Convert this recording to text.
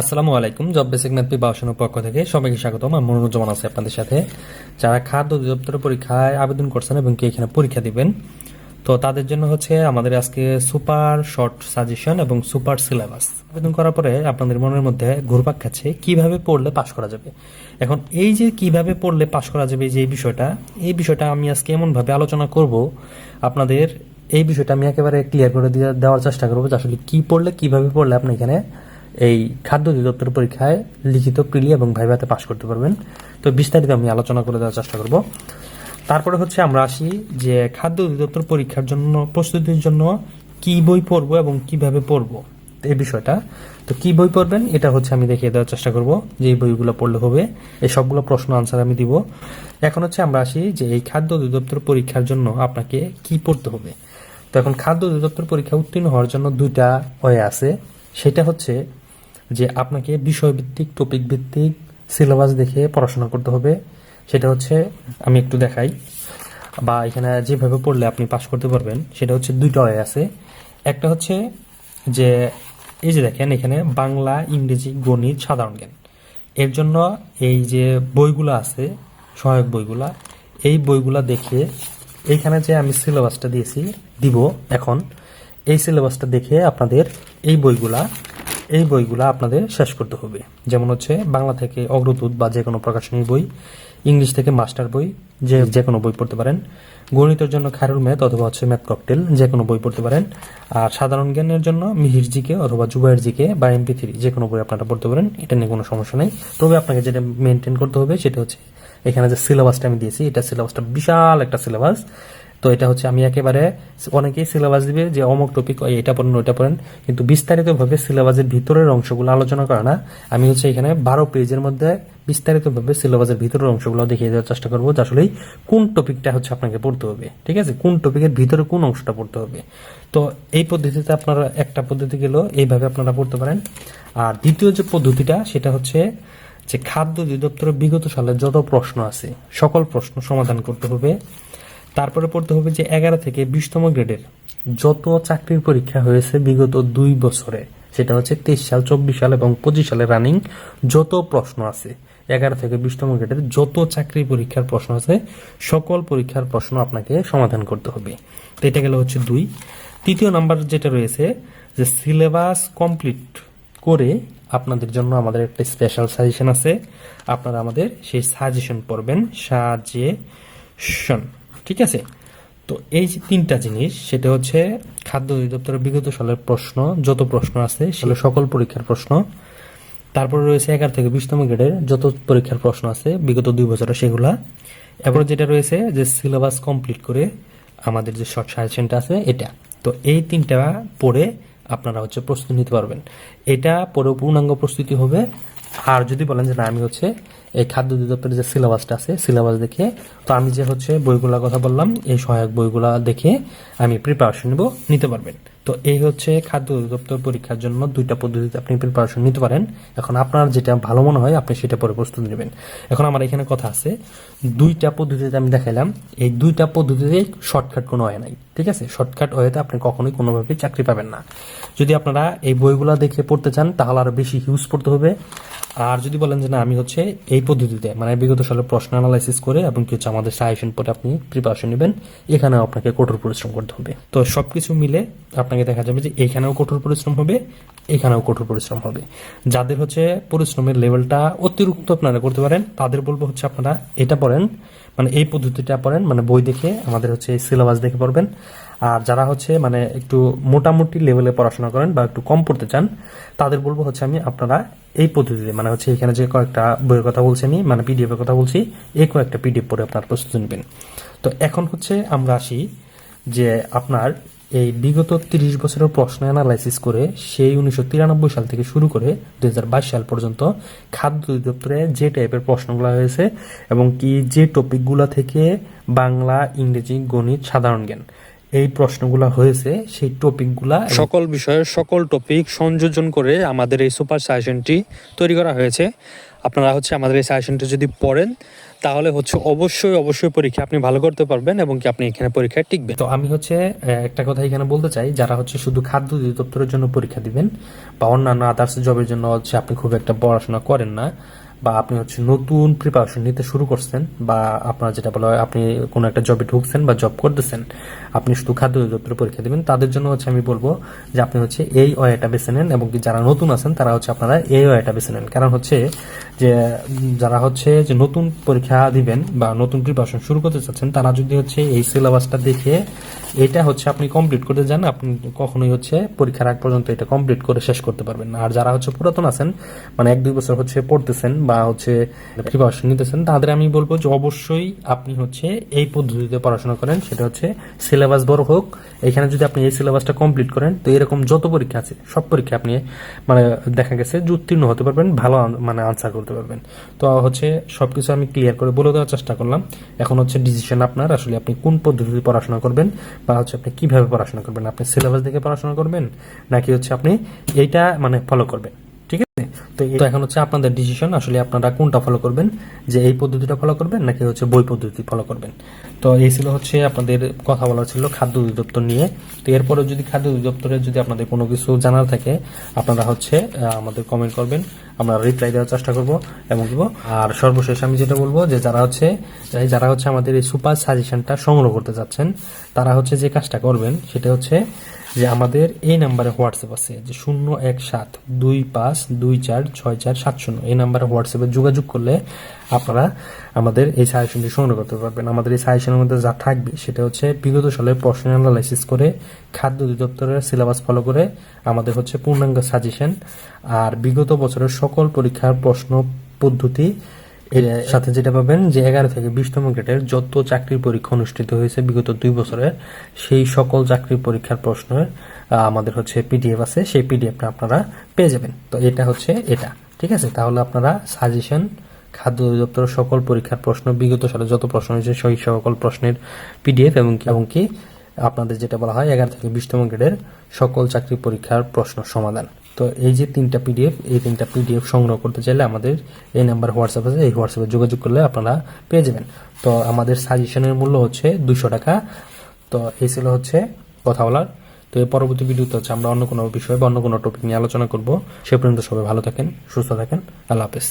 আসসালামু আলাইকুম। Job basic math প্রিপারেশনের পক্ষ থেকে সবাইকে স্বাগতম। আমি মনোরঞ্জন আছে আপনাদের সাথে। যারা খাদ্য অধিদপ্তরের পরীক্ষায় আবেদন করছেন এবং কে এখানে পরীক্ষা দিবেন, তো তাদের জন্য হচ্ছে আমাদের আজকে সুপার শর্ট সাজেশন এবং সুপার সিলেবাস। আবেদন করার পরে আপনাদের মনের মধ্যে ঘুরপাক খাচ্ছে, কীভাবে পড়লে পাশ করা যাবে? এখন এই যে কীভাবে পড়লে পাশ করা যাবে যে বিষয়টা, এই বিষয়টা আমি আজকে এমনভাবে আলোচনা করব, আপনাদের এই বিষয়টা আমি একেবারে ক্লিয়ার করে দিয়ে দেওয়ার চেষ্টা করব যে আসলে কি পড়লে, কীভাবে পড়লে আপনি এখানে এই খাদ্য অধিদপ্তর পরীক্ষায় লিখিত প্রিলি এবং ভাইভাতে পাশ করতে পারবেন। তো বিস্তারিত আমি আলোচনা করে দেওয়ার চেষ্টা করব। তারপরে হচ্ছে আমরা আসি যে খাদ্য অধিদপ্তর পরীক্ষার জন্য, প্রস্তুতির জন্য কি বই পড়ব এবং কীভাবে পড়ব এই বিষয়টা। তো কি বই পড়বেন এটা হচ্ছে আমি দেখিয়ে দেওয়ার চেষ্টা করব যে এই বইগুলো পড়লে হবে। এই সবগুলো প্রশ্ন আনসার আমি দিব। এখন হচ্ছে আমরা আসি যে এই খাদ্য অধিদপ্তর পরীক্ষার জন্য আপনাকে কি পড়তে হবে। তো এখন খাদ্য অধিদপ্তর পরীক্ষা উত্তীর্ণ হওয়ার জন্য দুইটা ওয়ে আছে। সেটা হচ্ছে যে আপনাকে বিষয়ভিত্তিক টপিক ভিত্তিক সিলেবাস দেখে পড়াশোনা করতে হবে। সেটা হচ্ছে, আমি একটু দেখাই। বা এখানে যেভাবে পড়লে আপনি পাশ করতে পারবেন, সেটা হচ্ছে দুইটা ওয়ে আছে। একটা হচ্ছে যে, এই যে দেখেন, এখানে বাংলা, ইংরেজি, গণিত, সাধারণ জ্ঞান। এর জন্য এই যে বইগুলো আছে, সহায়ক বইগুলা, এই বইগুলা দেখে এইখানে যে আমি সিলেবাসটা দিয়েছি, দিব এখন, এই সিলেবাসটা দেখে আপনাদের এই বইগুলা এই বইগুলা আপনাদের শেষ করতে হবে। যেমন হচ্ছে বাংলা থেকে অগ্রদূত বা যে কোনো প্রকাশনীর বই, ইংলিশ থেকে মাস্টার বই, যে যে কোনো বই পড়তে পারেন, গণিতের জন্য খারুল ম্যাথ অথবা হচ্ছে ম্যাথ ককটেল যে কোনো বই পড়তে পারেন, আর সাধারণ জ্ঞানের জন্য মিহির জিকে অথবা জুবাইর জিকে বা এমপি থ্রি যে কোনো বই আপনারা পড়তে পারেন, এটা নিয়ে কোনো সমস্যা নেই। তবে আপনাকে যেটা মেনটেন করতে হবে সেটা হচ্ছে এখানে যে সিলেবাসটা আমি দিয়েছি, এটা সিলেবাসটা বিশাল একটা সিলেবাস তো এটা হচ্ছে আমি একেবারে অনেকেই সিলেবাস দিবে যে অমুক টপিক এটা পড়েন, ওইটা পড়েন। কিন্তু বিস্তারিতভাবে সিলেবাসের ভিতরের অংশগুলো আলোচনা করে না। আমি হচ্ছে এখানে বারো পেজের মধ্যে বিস্তারিতভাবে সিলেবাসের ভিতরের অংশগুলো দেখিয়ে দেওয়ার চেষ্টা করব যে আসলে কোন টপিকটা হচ্ছে আপনাকে পড়তে হবে, ঠিক আছে? কোন টপিকের ভিতরে কোন অংশটা পড়তে হবে। তো এই পদ্ধতিতে আপনারা, একটা পদ্ধতি গেল, এইভাবে আপনারা পড়তে পারেন। আর দ্বিতীয় যে পদ্ধতিটা, সেটা হচ্ছে যে খাদ্য অধিদপ্তরের বিগত সালের যত প্রশ্ন আছে, সকল প্রশ্ন সমাধান করতে হবে। তারপরে পড়তে হবে যে এগারো থেকে বিশতম গ্রেডের। যত চাকরির পরীক্ষা হয়েছে বিগত দুই বছরে, সেটা হচ্ছে তেইশ সাল, চব্বিশ সাল এবং পঁচিশ সালে রানিং যত প্রশ্ন আছে, এগারো থেকে বিশতম গ্রেডের যত চাকরি পরীক্ষার প্রশ্ন আছে, সকল পরীক্ষার প্রশ্ন আপনাকে সমাধান করতে হবে। তো এটা গেল হচ্ছে দুই। তৃতীয় নাম্বার যেটা রয়েছে, যে সিলেবাস কমপ্লিট করে আপনাদের জন্য আমাদের একটা স্পেশাল সাজেশন আছে। আপনারা আমাদের সেই সাজেশন পড়বেন সাজেশন ঠিক আছে? তো এই যে তিনটা জিনিস সেটা হচ্ছে খাদ্য অধিদপ্তরের বিগত সালের প্রশ্ন যত প্রশ্ন আছে সেগুলো সকল পরীক্ষার প্রশ্ন। তারপরে রয়েছে এগারো থেকে বিশতম গ্রেডের যত পরীক্ষার প্রশ্ন আছে বিগত দুই বছরের সেগুলা। এরপর যেটা রয়েছে যে সিলেবাস কমপ্লিট করে আমাদের যে শর্ট সাজেশনটা আছে এটা। তো এই তিনটা পড়ে আপনারা হচ্ছে প্রস্তুতি নিতে পারবেন। এটা পরে পূর্ণাঙ্গ প্রস্তুতি হবে। আর যদি বলেন যে না, আমি হচ্ছে এই খাদ্য অধিদপ্তরের যে সিলেবাসটা আছে সিলেবাস দেখে, তো আমি যে হচ্ছে বইগুলোর কথা বললাম, এই সহায়ক বইগুলো দেখে আমি প্রিপারেশন নিব, নিতে পারবেন। তো এই হচ্ছে খাদ্য অধিদপ্তর পরীক্ষার জন্য দুইটা পদ্ধতিতে আপনি প্রিপারেশন নিতে পারেন। এখন আপনার যেটা ভালো মনে হয়, আপনি সেটা পরে প্রস্তুতি নেবেন। এখন আমার এখানে কথা আছে, দুইটা পদ্ধতিতে আমি দেখাইলাম। এই দুইটা পদ্ধতিতে শর্টকাট কোনো হয় নাই, ঠিক আছে? শর্টকাট ওয়েতে আপনি কখনোই কোনোভাবেই চাকরি পাবেন না। যদি আপনারা এই বইগুলা দেখে পড়তে চান, তাহলে আরও বেশি হিউজ পড়তে হবে। আর যদি বলেন যে না, আমি হচ্ছে এই পদ্ধতিতে মানে বিগত সালের প্রশ্ন অ্যানালাইসিস করে এবং কি হচ্ছে আমাদের সাজেশন পরে আপনি প্রিপারেশন নেবেন, এখানেও আপনাকে কঠোর পরিশ্রম করতে হবে। তো সবকিছু মিলে আপনাকে দেখা যাবে যে এখানেও কঠোর পরিশ্রম হবে, এখানেও কঠোর পরিশ্রম হবে। যাদের হচ্ছে পরিশ্রমের লেভেলটা অতিরিক্ত আপনারা করতে পারেন, তাদের বলব হচ্ছে আপনারা এটা পড়েন মানে এই পদ্ধতিটা পড়েন মানে বই দেখে আমাদের হচ্ছে সিলেবাস দেখে পড়বেন। আর যারা হচ্ছে মানে একটু মোটামুটি লেভেলে পড়াশোনা করেন বা একটু কম পড়তে চান, তাদের বলব হচ্ছে আমি আপনারা এই পদ্ধতিতে মানে হচ্ছে এখানে যে কয়েকটা বইয়ের কথা বলছি আমি মানে পিডিএফ এর কথা বলছি, এই কয়েকটা পিডিএফ পড়ে আপনার প্রস্তুতি নেবেন। তো এখন হচ্ছে আমরা আসি যে আপনার এই বিগত তিরিশ বছরের প্রশ্ন অ্যানালাইসিস করে সেই উনিশশো তিরানব্বই সাল থেকে শুরু করে দু হাজার বাইশ সাল পর্যন্ত খাদ্য অধিদপ্তরে যে টাইপের প্রশ্নগুলো হয়েছে এবং কি যে টপিকগুলো থেকে বাংলা, ইংরেজি, গণিত সাধারণ জ্ঞান এই প্রশ্নগুলা হয়েছে, সেই টপিকগুলা সকল বিষয়ের সকল টপিক সংযোজন করে আমাদের এই সুপার সাজেশনটি তৈরি করা হয়েছে। আপনারা হচ্ছে আমাদের এই সাজেশনটি যদি পড়েন, তাহলে হচ্ছে অবশ্যই অবশ্যই পরীক্ষা আপনি ভালো করতে পারবেন এবং কি আপনি এখানে পরীক্ষায় টিকবেন। তো আমি হচ্ছে একটা কথা এখানে বলতে চাই, যারা হচ্ছে শুধু খাদ্য অধিদপ্তরের জন্য পরীক্ষা দিবেন বা অন্যান্য আদার্স জবের জন্য হচ্ছে আপনি খুব একটা পড়াশোনা করেন না বা আপনি হচ্ছে নতুন প্রিপারেশন নিতে শুরু করছেন বা আপনার যেটা বলা হয়, আপনি কোনো একটা জবে ঢুকছেন বা জব করতেছেন, আপনি শুধু খাদ্য অধিদপ্তরে পরীক্ষা দেবেন, তাদের জন্য হচ্ছে আমি বলব যে আপনি হচ্ছে এই ওয়েটা বেছে নেন এবং যারা নতুন আছেন, তারা হচ্ছে আপনারা এই ওয়েটা বেছে নেন। কারণ হচ্ছে যে যারা হচ্ছে যে নতুন পরীক্ষা দিবেন বা নতুন প্রিপারেশন শুরু করতে চাচ্ছেন, তারা যদি হচ্ছে এই সিলেবাসটা দেখে এটা হচ্ছে আপনি কমপ্লিট করতে যান, আপনি কখনোই হচ্ছে পরীক্ষার আগ পর্যন্ত এটা কমপ্লিট করে শেষ করতে পারবেন আর যারা হচ্ছে পুরাতন আছেন মানে এক, দুই বছর হচ্ছে পড়তেছেন বা হচ্ছে প্রিপারেশন নিতেছেন, তাদের আমি বলব যে অবশ্যই আপনি হচ্ছে এই পদ্ধতিতে পড়াশোনা করেন, সেটা হচ্ছে সিলেবাস বড় হোক। এখানে যদি আপনি এই সিলেবাসটা কমপ্লিট করেন, তো এরকম যত পরীক্ষা আছে, সব পরীক্ষা আপনি মানে দেখা গেছে উত্তীর্ণ হতে পারবেন, ভালো মানে আনসার করতে পারবেন। তো হচ্ছে সব কিছু আমি ক্লিয়ার করে বলে দেওয়ার চেষ্টা করলাম। এখন হচ্ছে ডিসিশন আপনার, আসলে আপনি কোন পদ্ধতিতে পড়াশোনা করবেন বা হচ্ছে আপনি কীভাবে পড়াশোনা করবেন। আপনি সিলেবাস দেখে পড়াশোনা করবেন, নাকি হচ্ছে আপনি এইটা মানে ফলো করবেন। ঠিক আছে? তো এখন হচ্ছে আপনাদের ডিসিশন আসলে আপনারা কোনটা ফলো করবেন? যে এই পদ্ধতিটা ফলো করবেন, নাকি হচ্ছে বই পদ্ধতি ফলো করবেন? তো এই ছিল হচ্ছে আপনাদের কথা বলা ছিল খাদ্য অধিদপ্তর নিয়ে। তো এরপরে যদি খাদ্য যদি আপনাদের কোনো কিছু জানার থাকে, আপনারা হচ্ছে আমাদের কমেন্ট করবেন। আমরা রিপ্লাই দেওয়ার চেষ্টা করব এবং আর সর্বশেষ আমি যেটা বলব, যে যারা হচ্ছে যারা হচ্ছে আমাদের এই সুপার সাজেশনটা সংগ্রহ করতে যাচ্ছেন, তারা হচ্ছে যে কাজটা করবেন, সেটা হচ্ছে যে আমাদের এই নাম্বারে হোয়াটসঅ্যাপ আছে, যে শূন্য এক সাত দুই পাঁচ দুই চার ছয় চার সাত শূন্য। এই নাম্বারে হোয়াটসঅ্যাপে যোগাযোগ করলে আপনারা আমাদের এই সাজেশনটি সংগ্রহ করতে পারবেন। আমাদের এই সাজেশনের মধ্যে যা থাকবে সেটা হচ্ছে বিগত সালে প্রশ্ন অ্যানালাইসিস করে খাদ্য অধিদপ্তরের সিলেবাস ফলো করে আমাদের হচ্ছে পূর্ণাঙ্গ সাজেশন। আর বিগত বছরের সকল পরীক্ষার প্রশ্ন পদ্ধতি এর সাথে যেটা পাবেন যে এগারো থেকে বিশতম গ্রেডের যত চাকরির পরীক্ষা অনুষ্ঠিত হয়েছে বিগত দুই বছরের সেই সকল চাকরির পরীক্ষার প্রশ্নের আহ, আমাদের হচ্ছে পিডিএফ আছে সেই পিডিএফটা আপনারা পেয়ে যাবেন। তো এটা হচ্ছে এটা ঠিক আছে? তাহলে আপনারা সাজেশন খাদ্য অধিদপ্তরের সকল পরীক্ষার প্রশ্ন বিগত সালে যত প্রশ্ন হয়েছে সেই সকল প্রশ্নের পিডিএফ এবং কি- এবং কি আপনাদের যেটা বলা হয় এগারো থেকে বিশতম গ্রেডের সকল চাকরি পরীক্ষার প্রশ্ন সমাধান। তো এই যে তিনটা পিডিএফ এই তিনটা পিডিএফ সংগ্রহ করতে চাইলে আমাদের এই নাম্বার হোয়াটসঅ্যাপ আছে, এই হোয়াটসঅ্যাপে যোগাযোগ করলে আপনারা পেয়ে যাবেন। তো আমাদের সাজেশনের মূল্য হচ্ছে দুশো টাকা। তো এই ছিল হচ্ছে কথা বলার। তো এই পরবর্তী ভিডিওতে হচ্ছে আমরা অন্য কোনো বিষয়ে বা অন্য কোনো টপিক নিয়ে আলোচনা করব। সে পর্যন্ত সবাই ভালো থাকেন, সুস্থ থাকেন। আল্লাহ হাফেজ।